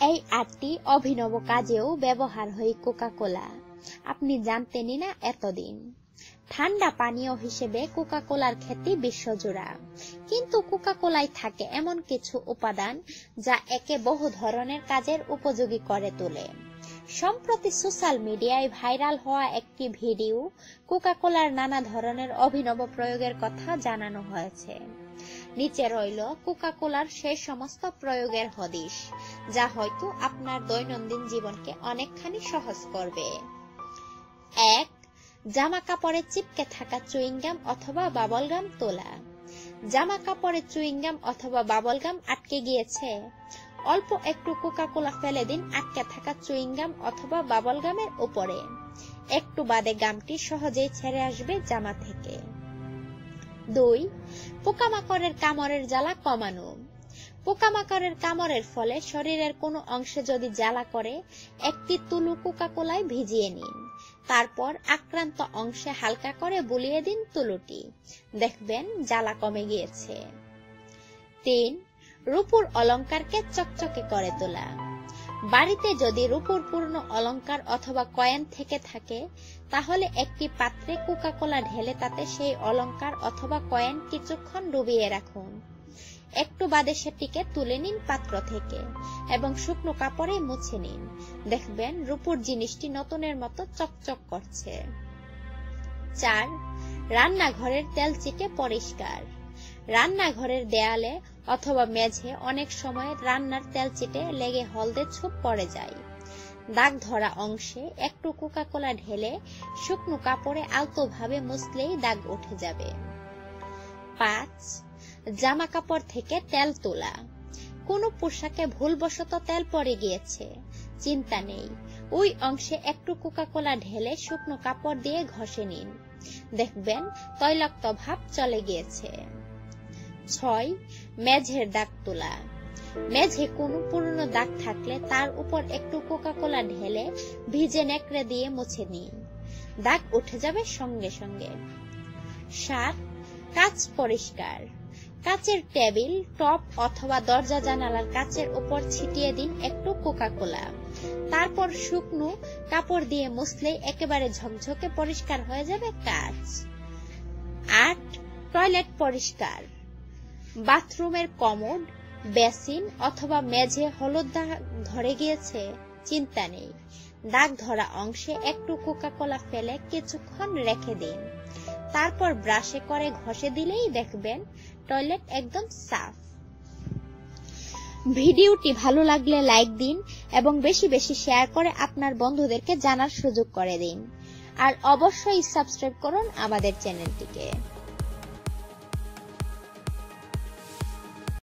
এই আটটি অভিনব কাজেও ব্যবহার হয় কোকা কোলা আপনি জানতেনই না এতদিন। ঠান্ডা পানীয় হিসেবে কোকা কোলার খ্যাতি বিশ্বজোড়া। কিন্তু কোকা কোলায় থাকে এমন কিছু উপাদান যা একে বহু ধরনের কাজের উপযোগী করে তোলে। সম্প্রতি সোশ্যাল মিডিয়ায় ভাইরাল হওয়া একটি ভিডিও কোকা কোলার নানা ধরনের অভিনব প্রয়োগের কথা জানানো হয়েছে। নিচে রইল কোকা কোলার সেই সমস্ত প্রয়োগের হদিশ, যা হয়তো আপনার দৈনন্দিন জীবনকে অনেকখানি সহজ করবে। এক জামা কাপড়ে চিপকে থাকা চুইংগাম অথবা বাবলগাম তোলা। জামা কাপড়ে চুইংগাম অথবা বাবলগাম আটকে গিয়েছে। অল্প একটু কোকা কোলা ফেলে দিন আটকে থাকা চুইংগাম অথবা বাবলগামের উপরে। একটু বাদে গামটি সহজেই ছেড়ে আসবে জামা থেকে। দুই পোকামাকড়ের কামড়ের জ্বালা কমানো। পোকামাকড়ের কামড়ের ফলে শরীরের কোনো অংশে যদি জ্বালা করে, একটি তুলু কোকা কোলায় ভিজিয়ে নিন। তারপর আক্রান্ত অংশে হালকা করে বুলিয়ে দিন তুলুটি। দেখবেন জ্বালা কমে গিয়েছে। তিন, রূপুর অলঙ্কারকে চকচকে করে তোলা। বাড়িতে যদি রূপুর পূর্ণ অলঙ্কার অথবা কয়েন থেকে থাকে, তাহলে একটি পাত্রে কোকা কোলা ঢেলে তাতে সেই অলঙ্কার অথবা কয়েন কিছুক্ষণ ডুবিয়ে রাখুন। একটু বাদে সেটিকে তুলে নিন পাত্র থেকে এবং শুকনো কাপড়ে মুছে নিন। দেখবেন রূপুর জিনিসটি নতুনের মতো চকচক করছে। চার, রান্নাঘরের তেল চিটে পরিষ্কার। রান্নাঘরের দেয়ালে অথবা মেঝে অনেক সময় রান্নার তেল চিটে লেগে হলদে ছোপ পড়ে যায়। দাগ ধরা অংশে একটু কোকা কোলা ঢেলে শুকনো কাপড়ে আলতো ভাবে মুছলেই দাগ উঠে যাবে। পাঁচ জামা কাপড় থেকে তেল তোলা। কোনো পোশাকে ভুলবশত তেল পড়ে গিয়েছে, চিন্তা নেই। ওই অংশে একটু কোকা কোলা ঢেলে শুকনো কাপড় দিয়ে ঘষে নিন। দেখবেন তৈলাক্ত ভাব চলে গিয়েছে। ছয় মেঝের দাগ তোলা। মেঝে কোনো পুরনো দাগ থাকলে তার উপর একটু কোকা কোলা ঢেলে ভিজে নেকড়ে দিয়ে মুছে নিন। দাগ উঠে যাবে সঙ্গে সঙ্গে। সাত কাঁচ পরিষ্কার। কাচের টেবিল, টপ অথবা দরজা জানালার কাচের উপর ছিটিয়ে দিন একটু কোকা কোলা তারপর শুকনো কাপড় দিয়ে মুছলেই একেবারে ঝকঝকে পরিষ্কার হয়ে যাবে কাচ। আট, টয়লেট পরিষ্কার। বাথরুমের কমোড, বেসিন অথবা মেঝে হলুদ দাগ ধরে গিয়েছে, চিন্তা নেই। দাগ ধরা অংশে একটু কোকা কোলা ফেলে কিছুক্ষণ রেখে দিন। তারপর ব্রাশে করে ঘষে দিলেই দেখবেন টয়লেট একদম সাফ। ভিডিওটি ভালো লাগলে লাইক দিন এবং বেশি বেশি শেয়ার করে আপনার বন্ধুদেরকে জানার সুযোগ করে দিন। আর অবশ্যই সাবস্ক্রাইব করুন আমাদের চ্যানেলটিকে।